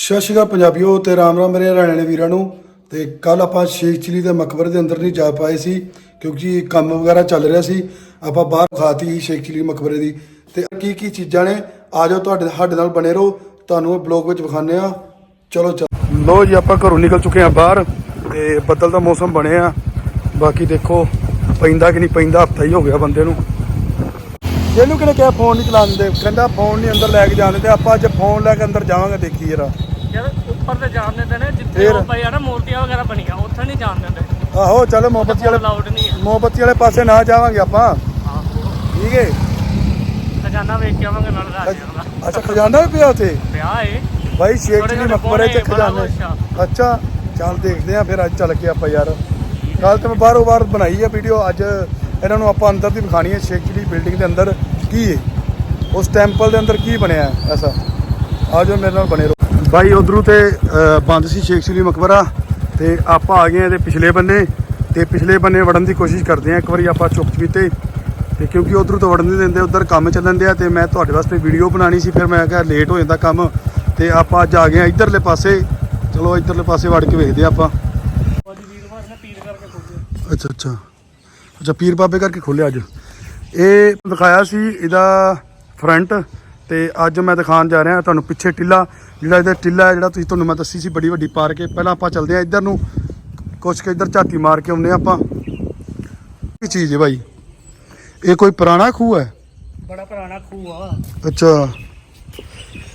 ਸਤਿ ਸ਼੍ਰੀ ਅਕਾਲ ਪੰਜਾਬੀਓ ਤੇ ਰਾਮ ਰਾਮ ਮੇਰੇ ਹਰਿਆਣੇ ਵਾਲੇ ਵੀਰਾਂ ਨੂੰ। ਤੇ ਕੱਲ ਆਪਾਂ ਸ਼ੇਖ ਚਿਲੀ ਦੇ ਮਕਬਰੇ ਦੇ ਅੰਦਰ ਨਹੀਂ ਜਾ ਪਾਏ ਸੀ, ਕਿਉਂਕਿ ਕੰਮ ਵਗੈਰਾ ਚੱਲ ਰਿਹਾ ਸੀ। ਆਪਾਂ ਬਾਹਰ ਖਾਤੀ ਸੀ ਸ਼ੇਖ ਚਿਲੀ ਮਕਬਰੇ ਦੀ। ਤੇ ਕੀ ਕੀ ਚੀਜ਼ਾਂ ਨੇ, ਆ ਜਾਓ ਤੁਹਾਡੇ ਸਾਡੇ ਨਾਲ ਬਣੇ ਰਹੋ। ਤੁਹਾਨੂੰ ਇਹ ਬਲੌਗ ਵਿੱਚ ਵਿਖਾਣੇ ਆ ਚਲੋ ਚਲੋ। ਲੋ ਜੀ, ਆਪਾਂ ਘਰੋਂ ਨਿਕਲ ਚੁੱਕੇ ਆ ਬਾਹਰ ਤੇ ਬੱਦਲ ਦਾ ਮੌਸਮ ਬਣਿਆ ਬਾਕੀ ਦੇਖੋ, ਪੈਂਦਾ ਕਿ ਨਹੀਂ ਪੈਂਦਾ, ਹਫਤਾ ਹੀ ਹੋ ਗਿਆ ਬੰਦੇ ਨੂੰ। ਜਿਹਨੂੰ ਕਿਹਨੇ ਕਿਹਾ, ਫੋਨ ਨਹੀਂ ਚਲਾਉਣ ਦਿੰਦੇ ਕਹਿੰਦਾ ਫੋਨ ਨਹੀਂ, ਅੰਦਰ ਲੈ ਕੇ ਜਾਣ ਦਿੰਦੇ। ਆਪਾਂ ਅੱਜ ਫੋਨ ਲੈ ਕੇ ਅੰਦਰ ਜਾਵਾਂਗੇ ਦੇਖੀ ਜਰਾ। ਯਾਰ ਉੱਪਰ ਤੇ ਜਾਣ ਦਿੰਦੇ ਨੇ ਜਿੱਥੇ ਫਿਰ? ਉਹ ਪਈ ਆ ਨਾ ਮੂਰਤੀਆਂ ਵਗੈਰਾ ਬਣੀਆਂ ਉੱਥੇ ਨਹੀਂ ਜਾਣ ਦਿੰਦੇ। ਆਹੋ ਚੱਲ ਮੋਮਬੱਤੀ ਵਾਲੇ ਅਲਾਉਡ ਨਹੀਂ ਹੈ ਮੋਮਬੱਤੀ ਵਾਲੇ ਪਾਸੇ ਨਾ ਜਾਵਾਂਗੇ ਆਪਾਂ। ਆਹੋ। ਠੀਕ ਹੈ ਖਜ਼ਾਨਾ ਵੇਖ ਕੇ ਆਵਾਂਗੇ ਨਾਲ ਰਾਜਿਆਂ ਦਾ ਅੱਛਾ ਖਜ਼ਾਨਾ ਵੀ ਪਿਆ ਉੱਥੇ? ਵਿਆਹ ਏ। ਬਾਈ ਸ਼ੇਖ ਜੀ ਛੋਟੇ ਮਕਬਰੇ ਚ ਖਜ਼ਾਨੇ। ਅੱਛਾ। ਚੱਲ ਦੇਖਦੇ ਆ ਫਿਰ ਅੱਜ ਚੱਲ ਕੇ ਆਪਾਂ ਯਾਰ। ਕੱਲ ਤੇ ਮੈਂ ਬਾਹਰੋਂ ਬਾਹਰ ਬਣਾਈ ਹੈ ਵੀਡੀਓ ਅੱਜ ਇਹਨਾਂ ਨੂੰ ਆਪਾਂ ਅੰਦਰ ਦੀ ਵਿਖਾਣੀ ਹੈ ਸ਼ੇਖ ਜੀ ਦੀ ਬਿਲਡਿੰਗ ਦੇ ਅੰਦਰ ਕੀ ਹੈ ਉਸ ਟੈਂਪਲ ਦੇ ਅੰਦਰ ਕੀ ਬਣਿਆ ਹੈ ਐਸਾ? ਆ ਜਾਓ ਮੇਰੇ ਨਾਲ ਬਣੇ ਰਹੋ। ਬਾਈ, ਉਧਰੋਂ ਤੇ ਬੰਦ ਸੀ ਸ਼ੇਖ ਚਿਲੀ ਮਕਬਰਾ ਤੇ ਆਪਾਂ ਆ ਗਏ ਆ ਇਹਦੇ ਪਿਛਲੇ ਬੰਨੇ, ਤੇ ਪਿਛਲੇ ਬੰਨੇ ਵੜਨ ਦੀ ਕੋਸ਼ਿਸ਼ ਕਰਦੇ ਆ, ਇੱਕ ਵਾਰੀ ਆਪਾਂ ਚੁੱਪ ਚਪੀਤੇ। ਤੇ ਕਿਉਂਕਿ ਉਧਰੋਂ ਤਾਂ ਵੜਨ ਨਹੀਂ ਦਿੰਦੇ, ਉਧਰ ਕੰਮ ਚੱਲਣ ਦਿਆ, ਤੇ ਮੈਂ ਤੁਹਾਡੇ ਵਾਸਤੇ ਵੀਡੀਓ ਬਣਾਣੀ ਸੀ, ਫਿਰ ਮੈਂ ਕਿਹਾ ਲੇਟ ਹੋ ਜਾਂਦਾ ਕੰਮ, ਤੇ ਆਪਾਂ ਅੱਜ ਆ ਗਏ ਆ ਇਧਰਲੇ ਪਾਸੇ। ਚਲੋ, ਇਧਰਲੇ ਪਾਸੇ ਵੜ ਕੇ ਵੇਖਦੇ ਆ ਆਪਾਂ। ਅੱਛਾ ਅੱਛਾ। ਅੱਛਾ, ਪੀਰ ਬਾਬੇ ਕਰਕੇ ਖੋਲਿਆ ਅੱਜ। ਇਹ ਦਿਖਾਇਆ ਸੀ, ਇਹਦਾ ਫਰੰਟ ਤੇ ਅੱਜ ਮੈਂ ਦਿਖਾਉਣ ਜਾ ਰਿਹਾ ਤੁਹਾਨੂੰ ਪਿੱਛੇ ਟਿੱਲਾ ਜਿਹੜਾ ਇਹਦਾ ਟਿੱਲਾ ਹੈ ਜਿਹੜਾ ਤੁਸੀਂ ਤੁਹਾਨੂੰ ਮੈਂ ਦੱਸੀ ਸੀ ਬੜੀ ਵੱਡੀ ਪਾਰਕ ਹੈ। ਪਹਿਲਾਂ ਆਪਾਂ ਚੱਲਦੇ ਆ ਇੱਧਰ ਨੂੰ ਕੁਛ ਕੁ ਇੱਧਰ ਝਾਤੀ ਮਾਰ ਕੇ ਆਉਂਦੇ ਆਪਾਂ। ਕੀ ਚੀਜ਼ ਹੈ ਭਾਈ ਇਹ ਕੋਈ ਪੁਰਾਣਾ ਖੂਹ ਹੈ? ਬੜਾ ਪੁਰਾਣਾ ਖੂਹ ਆ। ਅੱਛਾ।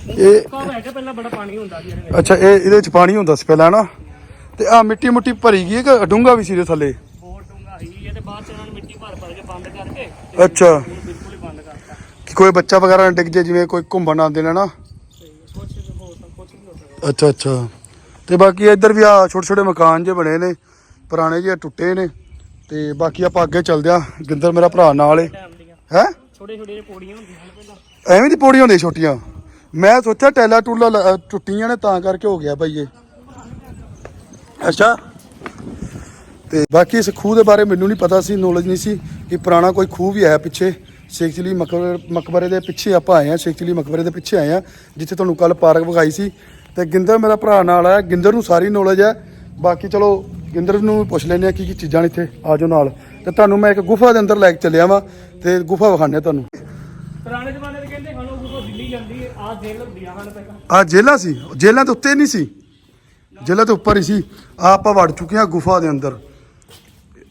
ਇਹ ਕਾ ਹੈ ਕਿ ਪਹਿਲਾਂ ਬੜਾ ਪਾਣੀ ਹੁੰਦਾ ਸੀ ਇਹਦੇ ਵਿੱਚ। ਅੱਛਾ ਇਹ ਇਹਦੇ ਵਿੱਚ ਪਾਣੀ ਹੁੰਦਾ ਸੀ ਪਹਿਲਾਂ ਨਾ। ਤੇ ਆ ਮਿੱਟੀ ਮੁੱਟੀ ਭਰੀ ਗਈ ਹੈ ਕਿ ਡੂੰਗਾ ਵੀ ਸੀ ਇਹਦੇ ਥੱਲੇ? ਬਹੁਤ ਡੂੰਘਾ ਸੀ। ਇਹਦੇ ਬਾਅਦ ਚ ਇਹਨਾਂ ਨੇ ਮਿੱਟੀ ਭਰ ਭਰ ਕੇ ਬੰਦ ਕਰਕੇ ਤੇ ਅੱਛਾ ਹੁਣ ਬਿਲਕੁਲ ਹੀ ਬੰਦ ਕਰਤਾ ਕਿ ਕੋਈ ਬੱਚਾ ਵਗੈਰਾ ਨਾ ਡਿੱਗ ਜੇ, ਜਿਵੇਂ ਕੋਈ ਘੁੰਮਣ ਆਉਂਦੇ ਨੇ ਨਾ। ਅੱਛਾ ਅੱਛਾ। ਤੇ ਬਾਕੀ ਇੱਧਰ ਵੀ ਆ ਛੋਟੇ ਛੋਟੇ ਮਕਾਨ ਜੇ ਬਣੇ ਨੇ, ਪੁਰਾਣੇ ਜਿਹੇ ਟੁੱਟੇ ਨੇ। ਤੇ ਬਾਕੀ ਆਪਾਂ ਅੱਗੇ ਚੱਲਦੇ ਆ ਗਿੰਦਰ ਮੇਰਾ ਭਰਾ ਨਾਲ ਏ। ਹੈ? ਛੋਟੇ ਛੋਟੇ ਪੌੜੀਆਂ ਹੁੰਦੀਆਂ ਹਨ ਪਹਿਲਾਂ ਐਵੇਂ ਦੀ ਪੌੜੀਆਂ ਹੁੰਦੀਆਂ ਛੋਟੀਆਂ। ਮੈਂ ਸੋਚਿਆ ਟੈਲਾ ਟੂਲਾ ਲ- ਟੁੱਟੀਆਂ ਨੇ, ਤਾਂ ਕਰਕੇ ਹੋ ਗਿਆ ਭਾਈ ਇਹ। ਅੱਛਾ। ਤੇ ਬਾਕੀ ਇਸ ਖੂਹ ਦੇ ਬਾਰੇ ਮੈਨੂੰ ਨਹੀਂ ਪਤਾ ਸੀ ਨੋਲੇਜ ਨਹੀਂ ਸੀ ਕਿ ਪੁਰਾਣਾ ਕੋਈ ਖੂਹ ਵੀ ਹੈ ਪਿੱਛੇ। ਸ਼ੇਖ ਚਲੀ ਮਕਬਰੇ ਦੇ ਪਿੱਛੇ ਆਪਾਂ ਆਏ ਆ ਸ਼ੇਖ ਚਲੀ ਮਕਬਰੇ ਦੇ ਪਿੱਛੇ ਆਏ ਆ ਜਿੱਥੇ ਤੁਹਾਨੂੰ ਕੱਲ ਪਾਰਕ ਵਿਖਾਈ ਸੀ। ਤੇ ਗਿੰਦਰ ਮੇਰਾ ਭਰਾ ਨਾਲ ਆਇਆ ਗਿੰਦਰ ਨੂੰ ਸਾਰੀ ਨੌਲੇਜ ਹੈ। ਬਾਕੀ ਚਲੋ ਗਿੰਦਰ ਨੂੰ ਪੁੱਛ ਲੈਂਦੇ ਆ ਕੀ ਕੀ ਚੀਜ਼ਾਂ ਨੇ ਇੱਥੇ ਆ ਜਾਓ ਨਾਲ। ਤੇ ਤੁਹਾਨੂੰ ਮੈਂ ਇੱਕ ਗੁਫਾ ਦੇ ਅੰਦਰ ਲੈ ਕੇ ਚੱਲਿਆ ਵਾਂ ਤੇ ਗੁਫਾ ਵਿਖਾਣੇ ਤੁਹਾਨੂੰ। ਪੁਰਾਣੇ ਜ਼ਮਾਨੇ ਦੇ ਕਹਿੰਦੇ ਹਨ ਉਹ ਦਿੱਲੀ ਜਾਂਦੀ ਹੈ ਆ ਜੇਲ੍ਹ ਹੁੰਦੀਆਂ ਹਨ ਪਹਿਲਾਂ। ਆ ਜੇਲਾਂ ਸੀ ਜੇਲਾਂ ਦੇ ਉੱਤੇ ਨਹੀਂ ਸੀ। ਜੇਲਾਂ ਦੇ ਉੱਪਰ ਹੀ ਸੀ। ਆ ਆਪਾਂ ਵੜ ਚੁੱਕੇ ਹਾਂ ਗੁਫਾ ਦੇ ਅੰਦਰ।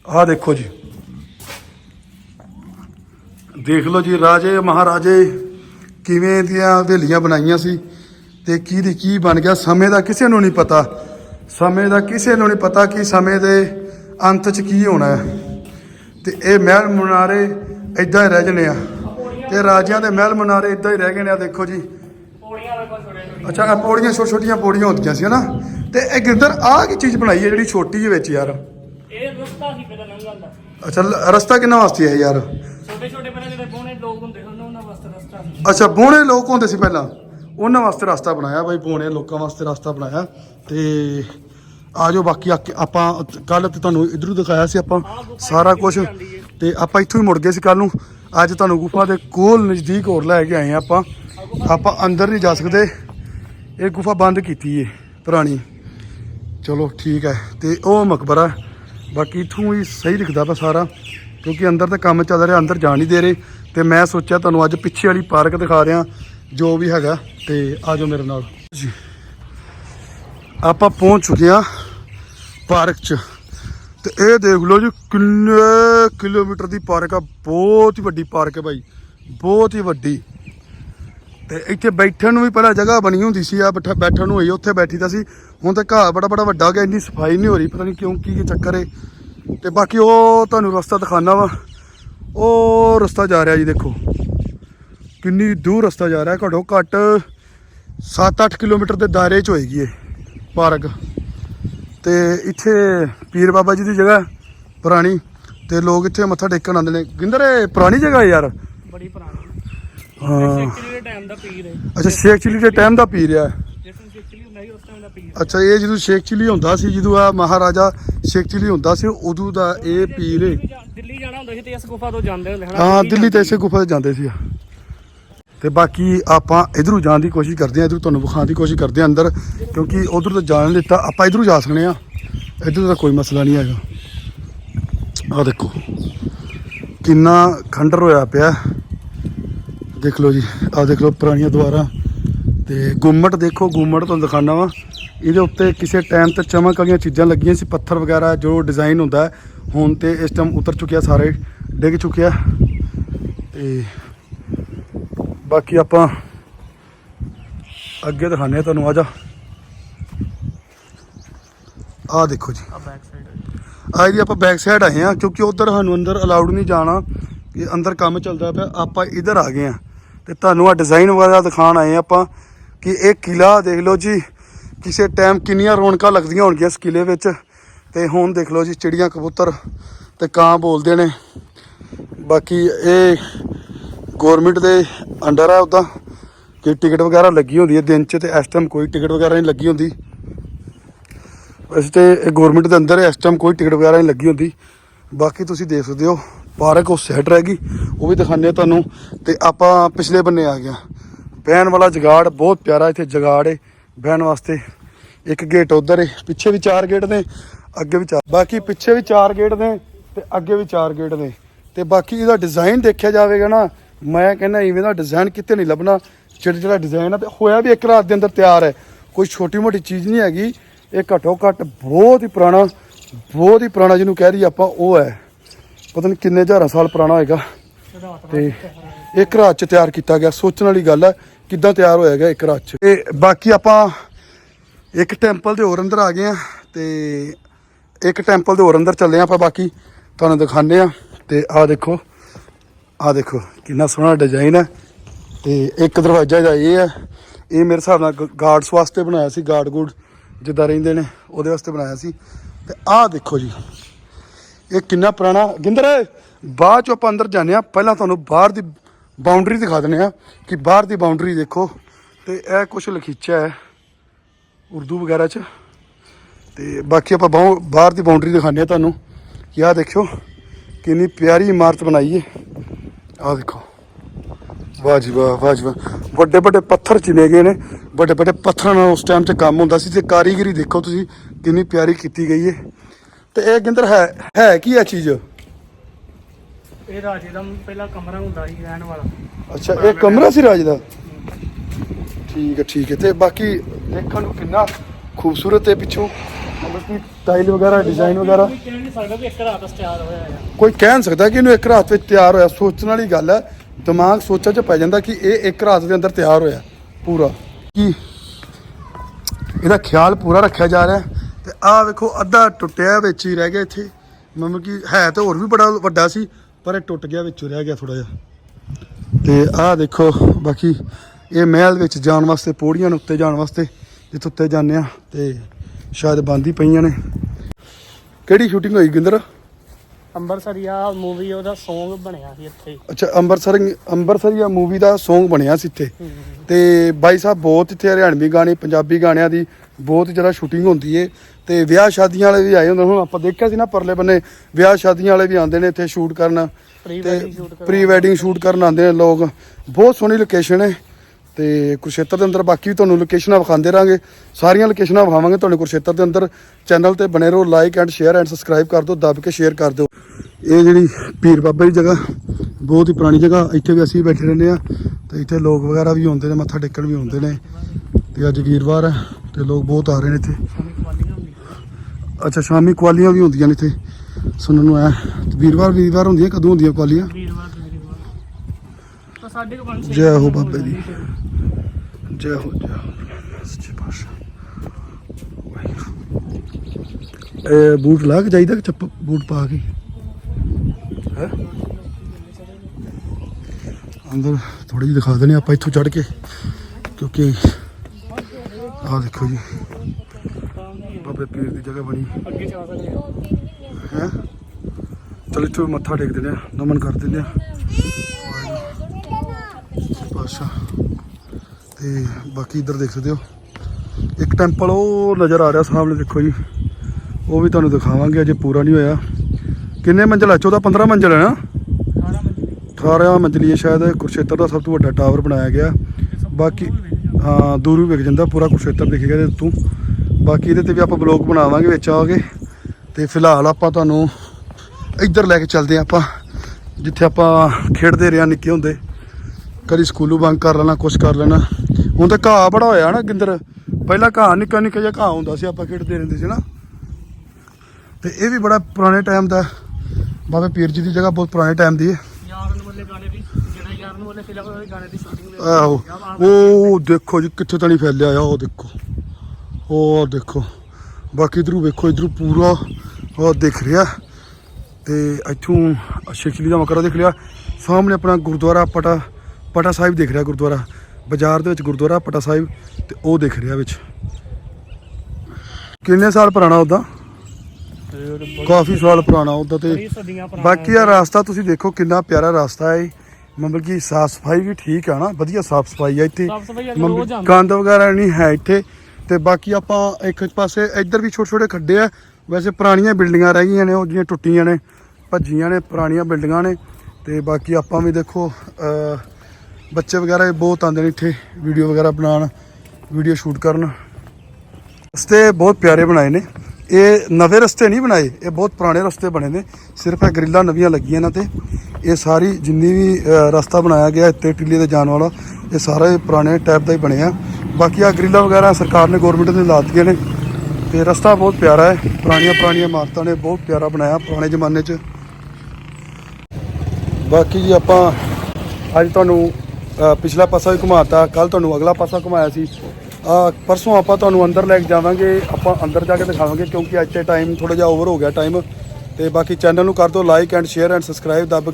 ਆ ਦੇਖੋ ਜੀ। ਦੇਖ ਲਓ ਜੀ ਰਾਜੇ, ਮਹਾਰਾਜੇ, ਕਿਵੇਂ ਦੀਆਂ ਹਵੇਲੀਆਂ ਬਣਾਈਆਂ ਸੀ ਤੇ ਕੀ ਦੀ ਕੀ ਬਣ ਗਿਆ, ਸਮੇਂ ਦਾ ਕਿਸੇ ਨੂੰ ਨਹੀਂ ਪਤਾ। ਸਮੇਂ ਦਾ ਕਿਸੇ ਨੂੰ ਨਹੀਂ ਪਤਾ ਕਿ ਸਮੇਂ ਦੇ ਅੰਤ 'ਚ ਕੀ ਹੋਣਾ ਹੈ। ਤੇ ਇਹ ਮਹਿਲ ਮਨਾਰੇ ਇਦਾਂ ਹੀ ਰਹਿ ਜਣੇ ਆ। ਤੇ ਰਾਜਿਆਂ ਦੇ ਮਹਿਲ ਮਨਾਰੇ ਇਦਾਂ ਹੀ ਰਹਿ ਗਏ ਨੇ ਆ ਦੇਖੋ ਜੀ। ਅੱਛਾ ਇਹ ਪੌੜੀਆਂ ਛੋਟੀਆਂ ਛੋਟੀਆਂ ਪੌੜੀਆਂ ਹੁੰਦੀਆਂ ਸੀ, ਹਨਾ? ਤੇ ਇਹ ਗਿਰਦਰ ਆਹ ਕੀ ਚੀਜ਼ ਬਣਾਈ ਹੈ ਜਿਹੜੀ ਛੋਟੀ ਜਿਹੀ ਵਿੱਚ ਯਾਰ? ਇਹ ਰਸਤਾ ਸੀ ਪਹਿਲਾਂ ਲੰਘਣ ਦਾ। ਅੱਛਾ ਲ- ਰਸਤਾ ਕਿੰਨਾ ਵਾਸਤੇ ਹੈ ਯਾਰ? ਛੋਟੇ ਛੋਟੇ ਪਹਿਲਾਂ ਜਿਹੜੇ ਬੋਨੇ ਲੋਕ ਹੁੰਦੇ ਹਨ ਉਹਨਾਂ ਵਾਸਤੇ ਰਸਤਾ ਸੀ। ਅੱਛਾ ਬੋਣੇ ਲੋਕ ਹੁੰਦੇ ਸੀ ਪਹਿਲਾਂ? ਉਹਨਾਂ ਵਾਸਤੇ ਰਸਤਾ ਬਣਾਇਆ ਬਾਈ ਬੋਣੇ ਲੋਕਾਂ ਵਾਸਤੇ ਰਸਤਾ ਬਣਾਇਆ। ਤੇ ਆਜੋ ਬਾਕੀ ਆ ਆਪਾਂ ਕੱਲ ਤੇ ਤੁਹਾਨੂੰ ਇਧਰੋਂ ਦਿਖਾਇਆ ਸੀ ਆਪਾਂ ਸਾਰਾ ਕੁਝ ਤੇ ਆਪਾਂ ਇੱਥੋਂ ਹੀ ਮੁੜ ਗਏ ਸੀ ਕੱਲ ਨੂੰ। ਅੱਜ ਤੁਹਾਨੂੰ ਗੁਫਾ ਦੇ ਕੋਲ ਨਜ਼ਦੀਕ ਹੋਰ ਲੈ ਕੇ ਆਏ ਆ ਆਪਾਂ। ਆਪਾਂ ਅੰਦਰ ਨਹੀਂ ਜਾ ਸਕਦੇ। ਇਹ ਗੁਫਾ ਬੰਦ ਕੀਤੀ ਏ ਪੁਰਾਣੀ। ਚਲੋ ਠੀਕ ਹੈ। ਤੇ ਉਹ ਮਕਬਰਾ ਬਾਕੀ ਇਥੋਂ ਹੀ ਸਹੀ ਦਿਖਦਾ ਪਿਆ ਸਾਰਾ, ਕਿਉਂਕਿ ਅੰਦਰ ਤਾਂ ਕੰਮ ਚੱਲ ਰਿਹਾ, ਅੰਦਰ ਜਾਣ ਨਹੀਂ ਦੇ ਰਹੇ। ਤੇ ਮੈਂ ਸੋਚਿਆ ਤੁਹਾਨੂੰ ਅੱਜ ਪਿੱਛੇ ਵਾਲੀ ਪਾਰਕ ਦਿਖਾ ਰਿਹਾ ਜੋ ਵੀ ਹੈਗਾ, ਤੇ ਆਜੋ ਮੇਰੇ ਨਾਲ। ਜੀ। ਆਪਾਂ ਪਹੁੰਚ ਚੁੱਕੇ ਆ ਪਾਰਕ 'ਚ। ਤੇ ਇਹ ਦੇਖ ਲਓ ਜੀ, ਕਿੰਨੇ ਕਿਲੋਮੀਟਰ ਦੀ ਪਾਰਕ ਆ, ਬਹੁਤ ਹੀ ਵੱਡੀ ਪਾਰਕ ਹੈ ਭਾਈ ਬਹੁਤ ਹੀ ਵੱਡੀ। ਤੇ ਇੱਥੇ ਬੈਠਣ ਨੂੰ ਵੀ ਪਹਿਲਾਂ ਜਗ੍ਹਾ ਬਣੀ ਹੁੰਦੀ ਸੀ ਆ ਬੈਠਾ, ਬੈਠਣ ਨੂੰ ਹੋਈ, ਉੱਥੇ ਬੈਠੀ ਦਾ ਸੀ। ਹੁਣ ਤਾਂ ਘਾਹ ਬੜਾ ਬੜਾ ਵੱਡਾ ਹੋ ਗਿਆ, ਇੰਨੀ ਸਫ਼ਾਈ ਨਹੀਂ ਹੋ ਰਹੀ, ਪਤਾ ਨਹੀਂ ਕਿਉਂ, ਕੀ ਕੀ ਚੱਕਰ ਏ। ਤੇ ਬਾਕੀ ਉਹ ਤੁਹਾਨੂੰ ਰਸਤਾ ਦਿਖਾਣਾ ਵਾ। ਉਹ ਰਸਤਾ ਜਾ ਰਿਹਾ ਜੀ, ਦੇਖੋ। ਕਿੰਨੀ ਦੂਰ ਰਸਤਾ ਜਾ ਰਿਹਾ, ਘੱਟੋ ਘੱਟ 7-8 ਕਿਲੋਮੀਟਰ ਦੇ ਦਾਇਰੇ 'ਚ ਹੋਏਗੀ ਇਹ ਪਾਰਕ। ਤੇ ਇੱਥੇ ਪੀਰ ਬਾਬਾ ਜੀ ਦੀ ਜਗ੍ਹਾ ਪੁਰਾਣੀ। ਤੇ ਲੋਕ ਇੱਥੇ ਮੱਥਾ ਟੇਕਣ ਆਉਂਦੇ ਨੇ। ਗਿੰਦਰ, ਇਹ ਪੁਰਾਣੀ ਜਗ੍ਹਾ ਹੈ ਯਾਰ? ਬੜੀ ਪੁਰਾਣੀ। ਹਾਂ। ਐਕਚੁਅਲੀ ਦੇ ਟਾਈਮ ਦਾ ਪੀਰ ਹੈ। ਅੱਛਾ ਸ਼ੇਖ ਚਿਲੀ ਦੇ ਟਾਈਮ ਦਾ ਪੀਰ ਆ। ਜਿਸ ਨੂੰ ਐਕਚੁਅਲੀ ਹੁੰਦਾ ਸੀ ਉਸ ਟਾਈਮ ਦਾ ਪੀਰ ਅੱਛਾ ਇਹ ਜਦੋਂ ਸ਼ੇਖ ਚਿਲੀ ਹੁੰਦਾ ਸੀ ਜਦੋਂ ਆ ਮਹਾਰਾਜਾ ਸ਼ੇਖ ਚਿਲੀ ਹੁੰਦਾ ਸੀ ਉਦੋਂ ਦਾ ਇਹ ਪੀਰ ਏ। ਦਿੱਲੀ ਜਾਣਾ ਹੁੰਦਾ ਸੀ ਤੇ ਇਸ ਗੁਫਾ ਤੋਂ ਜਾਂਦੇ ਹੁੰਦੇ ਹਨ। ਹਾਂ ਦਿੱਲੀ ਤੇ ਇਸੇ ਗੁਫਾ 'ਚ ਜਾਂਦੇ ਸੀ। ਤੇ ਬਾਕੀ ਆਪਾਂ ਇਧਰੋਂ ਜਾਣ ਦੀ ਕੋਸ਼ਿਸ਼ ਕਰਦੇ ਹਾਂ ਇਧਰੋਂ ਤੁਹਾਨੂੰ ਵਿਖਾਉਣ ਦੀ ਕੋਸ਼ਿਸ਼ ਕਰਦੇ ਹਾਂ ਅੰਦਰ ਕਿਉਂਕਿ ਉਧਰ ਤਾਂ ਜਾਣ ਨਹੀਂ ਦਿੱਤਾ ਆਪਾਂ ਇਧਰੋਂ ਜਾ ਸਕਦੇ ਹਾਂ। ਇਧਰ ਤਾਂ ਕੋਈ ਮਸਲਾ ਨਹੀਂ ਹੈਗਾ। ਆ ਦੇਖੋ ਕਿੰਨਾ ਖੰਡਰ ਹੋਇਆ ਪਿਆ। ਦੇਖ ਲਓ ਜੀ ਆ ਦੇਖ ਲਓ ਪੁਰਾਣੀਆਂ ਦੁਆਰਾਂ। ਤੇ ਗੁੰਮਟ ਦੇਖੋ ਗੁੰਮਟ ਤੁਹਾਨੂੰ ਦਿਖਾਣਾ ਵਾ। ਇਹਦੇ ਉੱਤੇ ਕਿਸੇ ਟਾਈਮ ਤੇ ਚਮਕ ਵਾਲੀਆਂ ਚੀਜ਼ਾਂ ਲੱਗੀਆਂ ਸੀ ਪੱਥਰ ਵਗੈਰਾ ਜੋ ਡਿਜ਼ਾਈਨ ਹੁੰਦਾ ਹੁਣ ਤੇ ਇਸ ਟਾਈਮ ਉਤਰ ਚੁੱਕਿਆ ਸਾਰੇ ਡਿੱਗ ਚੁੱਕਿਆ। ਤੇ ਬਾਕੀ ਆਪਾਂ ਅੱਗੇ ਦਿਖਾਣੇ ਤੁਹਾਨੂੰ ਆ ਜਾ। ਆ ਦੇਖੋ ਜੀ। ਆ ਬੈਕ ਸਾਈਡ ਅੱਜ ਦੀ ਆਪਾਂ ਬੈਕ ਸਾਈਡ ਆਏ ਆ ਕਿਉਂਕਿ ਉਧਰ ਸਾਨੂੰ ਅੰਦਰ ਅਲਾਉਡ ਨਹੀਂ ਜਾਣਾ ਕਿ ਅੰਦਰ ਕੰਮ ਚੱਲਦਾ ਪਿਆ ਆਪਾਂ ਇਧਰ ਆ ਗਏ ਆ ਤੇ ਤੁਹਾਨੂੰ ਆ ਡਿਜ਼ਾਈਨ ਵਗੈਰਾ ਦਿਖਾਣ ਆਏ ਆ ਆਪਾਂ ਕਿ ਇਹ ਕਿਲਾ ਦੇਖ ਲਓ ਜੀ, ਕਿਸੇ ਟਾਈਮ ਕਿੰਨੀਆਂ ਰੌਣਕਾਂ ਲੱਗਦੀਆਂ ਹੋਣਗੀਆਂ ਇਸ ਕਿਲੇ ਵਿੱਚ। ਤੇ ਹੁਣ ਦੇਖ ਲਓ ਜੀ, ਚਿੜੀਆਂ ਕਬੂਤਰ ਤੇ ਕਾਂ ਬੋਲਦੇ ਨੇ। ਬਾਕੀ ਇਹ ਗਵਰਨਮੈਂਟ ਦੇ ਅੰਡਰ ਆ ਉਦਾਂ ਕਿ ਟਿਕਟ ਵਗੈਰਾ ਲੱਗੀ ਹੁੰਦੀ ਹੈ ਦਿਨ 'ਚ ਤੇ ਇਸ ਟਾਈਮ ਕੋਈ ਟਿਕਟ ਵਗੈਰਾ ਨਹੀਂ ਲੱਗੀ ਹੁੰਦੀ। ਵੈਸੇ ਤੇ ਇਹ ਗਵਰਨਮੈਂਟ ਦੇ ਅੰਦਰ ਇਸ ਟਾਈਮ ਕੋਈ ਟਿਕਟ ਵਗੈਰਾ ਨਹੀਂ ਲੱਗੀ ਹੁੰਦੀ। ਬਾਕੀ ਤੁਸੀਂ ਦੇਖ ਸਕਦੇ ਹੋ ਪਾਰਕ ਉਹ ਸੈਟ ਰਹਿ ਗਈ, ਉਹ ਵੀ ਦਿਖਾਣੇ ਤੁਹਾਨੂੰ। ਤੇ ਆਪਾਂ ਪਿਛਲੇ ਬੰਨੇ ਆ ਗਿਆ ਬਹਿਣ ਵਾਲਾ ਜਗਾੜ ਬਹੁਤ ਪਿਆਰਾ ਇੱਥੇ ਜਗਾੜ ਹੈ ਬਹਿਣ ਵਾਸਤੇ। ਇੱਕ ਗੇਟ ਉਧਰ ਹੈ ਪਿੱਛੇ ਵੀ ਚਾਰ ਗੇਟ ਨੇ, ਅੱਗੇ ਵੀ ਚਾਰ ਬਾਕੀ ਪਿੱਛੇ ਵੀ ਚਾਰ ਗੇਟ ਨੇ ਤੇ ਅੱਗੇ ਵੀ ਚਾਰ ਗੇਟ ਨੇ। ਤੇ ਬਾਕੀ ਇਹਦਾ ਡਿਜ਼ਾਈਨ ਦੇਖਿਆ ਜਾਵੇਗਾ ਨਾ, ਮੈਂ ਕਹਿੰਦਾ ਇਵੇਂ ਦਾ ਡਿਜ਼ਾਈਨ ਕਿਤੇ ਨਹੀਂ ਲੱਭਣਾ। ਜਿਹੜਾ ਜਿਹੜਾ ਡਿਜ਼ਾਈਨ ਆ ਤੇ ਹੋਇਆ ਵੀ ਇੱਕ ਰਾਤ ਦੇ ਅੰਦਰ ਤਿਆਰ ਹੈ। ਕੋਈ ਛੋਟੀ ਮੋਟੀ ਚੀਜ਼ ਨਹੀਂ ਹੈਗੀ। ਇਹ ਘੱਟੋ ਘੱਟ ਬਹੁਤ ਹੀ ਪੁਰਾਣਾ, ਬਹੁਤ ਹੀ ਪੁਰਾਣਾ ਜਿਹਨੂੰ ਕਹਿ ਰਹੀ ਆਪਾਂ, ਉਹ ਹੈ। ਪਤਾ ਨਹੀਂ ਕਿੰਨੇ ਹਜ਼ਾਰਾਂ ਸਾਲ ਪੁਰਾਣਾ ਹੋਏਗਾ। ਰਾਤ ਤੇ ਇੱਕ ਰਾਤ ਚ ਤਿਆਰ ਕੀਤਾ ਗਿਆ। ਸੋਚਣ ਵਾਲੀ ਗੱਲ ਹੈ, ਕਿੱਦਾਂ ਤਿਆਰ ਹੋਇਆ ਗਿਆ ਇੱਕ ਰਾਤ ਚ। ਤੇ ਬਾਕੀ ਆਪਾਂ ਇੱਕ ਟੈਂਪਲ ਦੇ ਹੋਰ ਅੰਦਰ ਆ ਗਏ ਆ ਤੇ ਇੱਕ ਟੈਂਪਲ ਦੇ ਹੋਰ ਅੰਦਰ ਚੱਲੇ ਆ ਆਪਾਂ ਬਾਕੀ। ਤੁਹਾਨੂੰ ਦਿਖਾਣੇ ਆ ਤੇ ਆਹ ਦੇਖੋ ਆਹ ਦੇਖੋ, ਕਿੰਨਾ ਸੋਹਣਾ ਡਿਜ਼ਾਈਨ ਹੈ। ਤੇ ਇੱਕ ਦਰਵਾਜ਼ਾ ਇਹਦਾ ਇਹ ਹੈ, ਇਹ ਮੇਰੇ ਹਿਸਾਬ ਨਾਲ ਗਾਰਡਸ ਵਾਸਤੇ ਬਣਾਇਆ ਸੀ ਗਾਰਡ ਗੁੱਡ ਜਿੱਦਾਂ ਰਹਿੰਦੇ ਨੇ, ਉਹਦੇ ਵਾਸਤੇ ਬਣਾਇਆ ਸੀ। ਤੇ ਆਹ ਦੇਖੋ ਜੀ ਇਹ ਕਿੰਨਾ ਪੁਰਾਣਾ? ਗਿੰਦਰ, ਬਾਅਦ ਚ ਆਪਾਂ ਅੰਦਰ ਜਾਂਦੇ ਆ ਪਹਿਲਾਂ ਤੁਹਾਨੂੰ ਬਾਹਰ ਦੀ ਬਾਉਂਡਰੀ ਦਿਖਾ ਦਿੰਦੇ ਆ ਕਿ ਬਾਹਰ ਦੀ ਬਾਉਂਡਰੀ ਦੇਖੋ। ਤੇ ਇਹ ਕੁਝ ਲਿਖਿਆ ਹੈ ਉਰਦੂ ਵਗੈਰਾ ਚ। ਤੇ ਬਾਕੀ ਆਪਾਂ ਬਾਹੋਂ- ਬਾਹਰ ਦੀ ਬਾਉਂਡਰੀ ਦਿਖਾਉਂਦੇ ਆ ਤੁਹਾਨੂੰ। ਕਿ ਆਹ ਦੇਖਿਓ, ਕਿੰਨੀ ਪਿਆਰੀ ਇਮਾਰਤ ਬਣਾਈ ਹੈ। ਆਹ ਦੇਖੋ। ਵਾਹ ਜੀ ਵਾਹ ਵਾਹ ਜੀ ਵਾਹ। ਵੱਡੇ ਵੱਡੇ ਪੱਥਰ ਚਿਣੇ ਗਏ ਨੇ। ਵੱਡੇ ਵੱਡੇ ਪੱਥਰਾਂ ਨਾਲ ਉਸ ਟਾਈਮ 'ਚ ਕੰਮ ਹੁੰਦਾ ਸੀ। ਤੇ ਕਾਰੀਗਰੀ ਦੇਖੋ ਤੁਸੀਂ, ਕਿੰਨੀ ਪਿਆਰੀ ਕੀਤੀ ਗਈ ਹੈ। ਤੇ ਇਹ ਕਿੰਦਰ ਹੈ ਹੈ ਕੀ ਇਹ ਚੀਜ਼? ਇਹ ਰਾਜੇ ਦਾ ਪਹਿਲਾ ਕਮਰਾ ਹੁੰਦਾ ਸੀ ਰਹਿਣ ਵਾਲਾ। ਅੱਛਾ ਇਹ ਕਮਰਾ ਸੀ ਰਾਜ ਦਾ? ਠੀਕ ਹੈ ਠੀਕ ਹੈ ਤੇ ਬਾਕੀ ਦੇਖਣ ਨੂੰ ਕਿੰਨਾ ਖੂਬਸੂਰਤ ਹੈ ਪਿੱਛੋਂ ਮਤਲਬ ਕਿ ਟਾਈਲ ਵਗੈਰਾ ਡਿਜ਼ਾਈਨ ਵਗੈਰਾ। ਕੋਈ ਕਹਿ ਨਹੀਂ ਸਕਦਾ ਵੀ ਇੱਕ ਰਾਤ ਚ ਤਿਆਰ ਹੋਇਆ ਹੈ। ਕੋਈ ਕਹਿ ਨਹੀਂ ਸਕਦਾ ਕਿ ਇਹਨੂੰ ਇੱਕ ਰਾਤ ਵਿੱਚ ਤਿਆਰ ਹੋਇਆ। ਸੋਚਣ ਵਾਲੀ ਗੱਲ ਹੈ ਦਿਮਾਗ ਸੋਚਾਂ 'ਚ ਪੈ ਜਾਂਦਾ ਕਿ ਇਹ ਇੱਕ ਰਾਤ ਦੇ ਅੰਦਰ ਤਿਆਰ ਹੋਇਆ ਪੂਰਾ। ਕੀ? ਇਹਦਾ ਖਿਆਲ ਪੂਰਾ ਰੱਖਿਆ ਜਾ ਰਿਹਾ। ਹੈ ਤੇ ਆਹ ਵੇਖੋ ਅੱਧਾ ਟੁੱਟਿਆ ਵਿੱਚ ਹੀ ਰਹਿ ਗਿਆ ਇੱਥੇ। ਮਤਲਬ ਕਿ ਹੈ ਤਾਂ ਹੋਰ ਵੀ ਬੜਾ ਵੱਡਾ ਸੀ ਪਰ ਇਹ ਟੁੱਟ ਗਿਆ ਵਿੱਚੋਂ ਰਹਿ ਗਿਆ ਥੋੜਾ ਜਿਹਾ। ਤੇ ਆਹ ਦੇਖੋ ਬਾਕੀ ਇਹ ਮਹਿਲ ਵਿੱਚ ਜਾਣ ਵਾਸਤੇ ਪੌੜੀਆਂ ਨੇ ਉੱਤੇ ਜਾਣ ਵਾਸਤੇ ਜਿੱਥੇ ਉੱਤੇ ਜਾਂਦੇ ਆ ਤੇ ਸ਼ਾਇਦ ਬੰਦ ਹੀ ਪਈਆਂ ਨੇ। ਕਿਹੜੀ ਸ਼ੂਟਿੰਗ ਹੋਈ ਗਿੰਦਰ? ਅੰਬਰਸਰੀਆ ਮੂਵੀ ਉਹਦਾ Song ਬਣਿਆ ਸੀ ਇੱਥੇ। ਅੱਛਾ ਅੰਮ੍ਰਿਤਸਰ ਅੰਮ੍ਰਿਤਸਰੀਆ ਮੂਵੀ ਦਾ Song ਬਣਿਆ ਸੀ ਇੱਥੇ। ਤੇ ਬਾਈ ਸਾਹਿਬ ਬਹੁਤ ਇੱਥੇ ਹਰਿਆਣਵੀ ਗਾਣੇ ਪੰਜਾਬੀ ਗਾਣਿਆਂ ਦੀ ਬਹੁਤ ਜ਼ਿਆਦਾ ਸ਼ੂਟਿੰਗ ਹੁੰਦੀ ਏ। ਤੇ ਵਿਆਹ ਸ਼ਾਦੀਆਂ ਵਾਲੇ ਵੀ ਆਏ ਹੁੰਦੇ ਹੁਣ ਆਪਾਂ ਦੇਖਿਆ ਸੀ ਨਾ ਪਰਲੇ ਬੰਨੇ ਵਿਆਹ ਸ਼ਾਦੀਆਂ ਵਾਲੇ ਵੀ ਆਉਂਦੇ ਨੇ ਇੱਥੇ ਸ਼ੂਟ ਕਰਨ। ਤੇ ਪ੍ਰੀ ਵੈਡਿੰਗ ਸ਼ੂਟ ਕਰਨ ਆਉਂਦੇ ਨੇ ਲੋਕ। ਬਹੁਤ ਸੋਹਣੀ ਲੋਕੇਸ਼ਨ ਹੈ ਤੇ ਕੁਰਸ਼ੇਤਰ ਦੇ ਅੰਦਰ ਬਾਕੀ ਵੀ ਤੁਹਾਨੂੰ ਲੋਕੇਸ਼ਨਾਂ ਵਿਖਾਉਂਦੇ ਰਾਂਗੇ। ਸਾਰੀਆਂ ਲੋਕੇਸ਼ਨਾਂ ਵਿਖਾਵਾਂਗੇ ਤੁਹਾਨੂੰ ਕੁਰਸ਼ੇਤਰ ਦੇ ਅੰਦਰ। ਚੈਨਲ ਤੇ ਬਣੇ ਰਹੋ like and share and subscribe ਕਰ ਦਿਓ ਦੱਬ ਕੇ ਸ਼ੇਅਰ ਕਰ ਦਿਓ। ਇਹ ਜਿਹੜੀ ਪੀਰ ਬਾਬਾ ਦੀ ਜਗ੍ਹਾ ਬਹੁਤ ਹੀ ਪੁਰਾਣੀ ਜਗ੍ਹਾ। ਇੱਥੇ ਵੀ ਅਸੀਂ ਬੈਠੇ ਰਹਿੰਦੇ ਆ ਤੇ ਇੱਥੇ ਲੋਕ ਵਗੈਰਾ ਵੀ ਆਉਂਦੇ ਨੇ ਮੱਥਾ ਟੇਕਣ ਵੀ ਆਉਂਦੇ ਨੇ। ਤੇ ਅੱਜ ਵੀਰਵਾਰ ਹੈ ਤੇ ਲੋਕ ਬਹੁਤ ਆ ਰਹੇ ਨੇ ਇੱਥੇ। ਅੱਛਾ, ਸ਼ਾਮੀ ਕੁਆਲੀਆਂ ਵੀ ਹੁੰਦੀਆਂ ਨੇ ਇੱਥੇ। ਸੁਣਨ ਨੂੰ ਆਇਆ। ਵੀਰਵਾਰ ਵੀਰਵਾਰ ਹੁੰਦੀਆਂ, ਕਦੋਂ ਹੁੰਦੀਆਂ ਕੁਆਲੀਆਂ? ਵੀਰਵਾਰ ਤੇ ਵੀਰਵਾਰ ਤਾਂ ਸਾਡੇ ਕੋਲ ਜੈ ਹੋ ਬਾਬੇ ਜਾਂਦੀ ਦੀ। ਜੈ ਹੋ ਜੈ ਹੋ। ਸੱਚੇ ਪਾਤਸ਼ਾਹ। ਇਹ ਬੂਟ ਲਾ ਕੇ ਜਾਈਦਾ ਕਿ ਚੱਪ ਬੂਟ ਪਾ ਕੇ? ਹੈ? ਅੰਦਰ ਥੋੜੀ ਜਿਹੀ ਦਿਖਾ ਦਨੇ ਆਪਾਂ ਇੱਥੋਂ ਚੜ ਕੇ। ਕਿਉਂਕਿ ਆਹ ਦੇਖੋ ਜੀ। ਬਾਬੇ ਪੀਰ ਦੀ ਜਗ੍ਹਾ ਬਣੀ। ਅੱਗੇ ਜਾ ਸਕਦੇ ਹਾਂ। ਹੈ? ਚਲ ਇੱਥੋਂ ਮੱਥਾ ਟੇਕ ਦਿੰਦੇ ਆ ਨਮਨ ਕਰ ਦਿੰਦੇ ਆ ਪਾਸ਼ਾ ਤੇ ਬਾਕੀ ਇੱਧਰ ਦੇਖ ਸਕਦੇ ਹੋ। ਇੱਕ ਟੈਂਪਲ ਉਹ ਨਜ਼ਰ ਆ ਰਿਹਾ ਸਾਹਮਣੇ ਦੇਖੋ ਜੀ। ਉਹ ਵੀ ਤੁਹਾਨੂੰ ਦਿਖਾਵਾਂਗੇ ਅਜੇ ਪੂਰਾ ਨਹੀਂ ਹੋਇਆ। ਕਿੰਨੇ ਮੰਜ਼ਲ ਹੈ 14 15 ਮੰਜ਼ਲ ਹੈ ਨਾ? 18 ਮੰਜ਼ਲੀ 18 ਮੰਜ਼ਲੀ ਹੈ ਸ਼ਾਇਦ ਕੁਰਸ਼ੇਤਰ ਦਾ ਸਭ ਤੋਂ ਵੱਡਾ ਟਾਵਰ ਬਣਾਇਆ ਗਿਆ। ਬਾਕੀ ਹਾਂ ਦੂਰ ਵਿਖ ਜਾਂਦਾ ਪੂਰਾ ਕੁਰਸ਼ੇਤਰ ਦਿਖੇਗਾ ਇਹਦੇ ਤੋਂ ਬਾਕੀ ਇਹਦੇ ਤੇ ਵੀ ਆਪਾਂ ਬਲੌਗ ਬਣਾਵਾਂਗੇ ਵਿੱਚ ਆਵਾਂਗੇ ਤੇ ਫਿਲਹਾਲ ਆਪਾਂ ਤੁਹਾਨੂੰ ਇੱਧਰ ਲੈ ਕੇ ਚੱਲਦੇ ਆਪਾਂ ਜਿੱਥੇ ਆਪਾਂ ਖੇਡਦੇ ਹਾਂ ਨਿੱਕੇ ਹੁੰਦੇ। ਕਦੀ ਸਕੂਲੋਂ ਬੰਕ ਕਰ ਲੈਣਾ ਕੁਛ ਕਰ ਲੈਣਾ। ਹੁਣ ਤਾਂ ਘਾਹ ਬੜਾ ਹੋਇਆ ਨਾ ਗਿੰਦਰ। ਪਹਿਲਾਂ ਘਾਹ ਨਿੱਕਾ ਨਿੱਕਾ ਜਿਹਾ ਘਾਹ ਹੁੰਦਾ ਸੀ ਆਪਾਂ ਖੇਡਦੇ ਰਹਿੰਦੇ ਸੀ ਨਾ। ਤੇ ਇਹ ਵੀ ਬੜਾ ਪੁਰਾਣੇ ਟਾਈਮ ਦਾ ਬਾਬੇ ਪੀਰ ਜੀ ਦੀ ਜਗ੍ਹਾ ਬਹੁਤ ਪੁਰਾਣੇ ਟਾਈਮ ਦੀ ਹੈ। ਯਾਰ ਨੂੰ ਵਾਲੇ ਗਾਣੇ ਦੀ ਜਿਹੜਾ ਯਾਰ ਨੂੰ ਵਾਲੇ ਫਿਲਮ ਵਾਲੇ ਗਾਣੇ ਦੀ ਸ਼ੂਟਿੰਗ ਆਹੋ। ਉਹ ਦੇਖੋ ਜੀ ਕਿੱਥੇ ਤਣੀ ਫੈਲਿਆ ਆ ਉਹ ਦੇਖੋ। ਉਹ ਦੇਖੋ ਬਾਕੀ ਇਧਰੋਂ ਵੇਖੋ ਇਧਰੋਂ ਪੂਰਾ ਉਹ ਦਿਖ ਰਿਹਾ। ਤੇ ਇੱਥੋਂ ਸ਼ਿਕਲੀ ਦਾ ਮਕਰਾ ਦਿਖ ਲਿਆ। ਸਾਹਮਣੇ ਆਪਣਾ ਗੁਰਦੁਆਰਾ ਪਟਾ ਪਟਾ ਸਾਹਿਬ ਦਿਖ ਰਿਹਾ ਗੁਰਦੁਆਰਾ। ਬਾਜ਼ਾਰ ਦੇ ਵਿੱਚ ਗੁਰਦੁਆਰਾ ਪਟਾ ਸਾਹਿਬ ਤੇ ਉਹ ਦਿਖ ਰਿਹਾ ਵਿੱਚ। ਕਿੰਨੇ ਸਾਲ ਪੁਰਾਣਾ ਉਹਦਾ? ਕਾਫੀ ਸਾਲ ਪੁਰਾਣਾ ਉਹਦਾ ਤੇ ਬਾਕੀ ਆ ਰਾਸਤਾ ਤੁਸੀਂ ਦੇਖੋ ਕਿੰਨਾ ਪਿਆਰਾ ਰਾਸਤਾ ਹੈ ਮਤਲਬ ਕਿ ਸਾਫ਼ ਸਫ਼ਾਈ ਵੀ ਠੀਕ ਆ ਨਾ ਵਧੀਆ ਸਾਫ਼ ਸਫ਼ਾਈ ਆ ਇੱਥੇ। ਗੰਦ ਵਗੈਰਾ ਨਹੀਂ ਹੈ ਇੱਥੇ। ਤੇ ਬਾਕੀ ਆਪਾਂ ਇੱਕ ਪਾਸੇ ਇੱਧਰ ਵੀ ਛੋਟੇ ਛੋਟੇ ਖੱਡੇ ਆ। ਵੈਸੇ ਪੁਰਾਣੀਆਂ ਬਿਲਡਿੰਗਾਂ ਰਹਿ ਗਈਆਂ ਨੇ, ਉਹ ਜਿਹੜੀਆਂ ਟੁੱਟੀਆਂ ਨੇ, ਭੱਜੀਆਂ ਨੇ, ਪੁਰਾਣੀਆਂ ਬਿਲਡਿੰਗਾਂ ਨੇ। ਤੇ ਬਾਕੀ ਆਪਾਂ ਵੀ ਦੇਖੋ ਬੱਚੇ ਵਗੈਰਾ ਵੀ ਬਹੁਤ ਆਉਂਦੇ ਨੇ ਇੱਥੇ ਵੀਡੀਓ ਵਗੈਰਾ ਬਣਾਉਣ ਵੀਡੀਓ ਸ਼ੂਟ ਕਰਨ। ਰਸਤੇ ਬਹੁਤ ਪਿਆਰੇ ਬਣਾਏ ਨੇ। ਇਹ ਨਵੇਂ ਰਸਤੇ ਨਹੀਂ ਬਣਾਏ, ਇਹ ਬਹੁਤ ਪੁਰਾਣੇ ਰਸਤੇ ਬਣੇ ਨੇ। ਸਿਰਫ ਇਹ ਗਰਿੱਲਾਂ ਨਵੀਆਂ ਲੱਗੀਆਂ ਇਹਨਾਂ ਤੇ। ਇਹ ਸਾਰੀ ਜਿੰਨੀ ਵੀ ਰਸਤਾ ਬਣਾਇਆ ਗਿਆ, ਇੱਥੇ ਟਿੱਲੀ ਦੇ ਜਾਣ ਵਾਲਾ, ਇਹ ਸਾਰੇ ਪੁਰਾਣੇ ਟਾਈਪ ਦਾ ਹੀ ਬਣਿਆ ਬਾਕੀ ਆ ਗਰਿੱਲਾਂ ਵਗੈਰਾ ਸਰਕਾਰ ਨੇ ਗਵਰਨਮੈਂਟ ਨੇ ਲਾ ਦਿੱਤੀਆਂ ਨੇ। ਤੇ ਰਸਤਾ ਬਹੁਤ ਪਿਆਰਾ ਹੈ। ਪੁਰਾਣੀਆਂ ਪੁਰਾਣੀਆਂ ਇਮਾਰਤਾਂ ਨੇ ਬਹੁਤ ਪਿਆਰਾ ਬਣਾਇਆ ਪੁਰਾਣੇ ਜ਼ਮਾਨੇ 'ਚ। ਬਾਕੀ ਜੀ ਆਪਾਂ ਅੱਜ ਤੁਹਾਨੂੰ ਪਿਛਲਾ ਪਾਸਾ ਵੀ ਘੁਮਾਤਾ ਕੱਲ ਤੁਹਾਨੂੰ ਅਗਲਾ ਪਾਸਾ ਘੁਮਾਇਆ ਸੀ। ਪਰਸੋਂ ਆਪਾਂ ਤੁਹਾਨੂੰ ਅੰਦਰ ਲੈ ਕੇ ਜਾਵਾਂਗੇ, ਆਪਾਂ ਅੰਦਰ ਜਾ ਕੇ ਦਿਖਾਵਾਂਗੇ ਕਿਉਂਕਿ ਅੱਜ ਤੇ ਟਾਈਮ ਥੋੜਾ ਜਿਹਾ ਓਵਰ ਹੋ ਗਿਆ ਟਾਈਮ ਤੇ ਬਾਕੀ ਚੈਨਲ ਨੂੰ ਕਰ ਦਿਓ like and share and subscribe ਦੱਬ